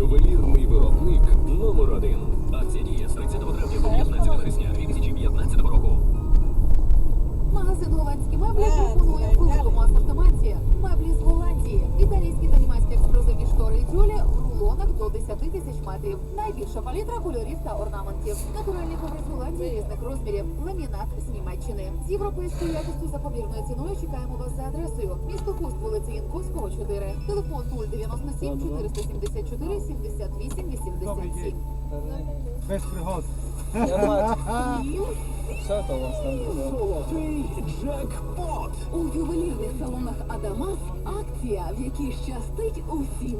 Ювелірний презерватив. Найбільша палітра кольорів та орнаментів. Натуральні ковризуляції різних розмірів. Ламінат з Німеччини. З європейською якістю запобірною ціною чекаємо вас за адресою. Місто Хуст, вулиця Янковського, 4. Телефон 097 474 78 87. Без пригод. Що то у вас там було? Джекпот! У ювелірних салонах Адамас акція, в якій щастить усім.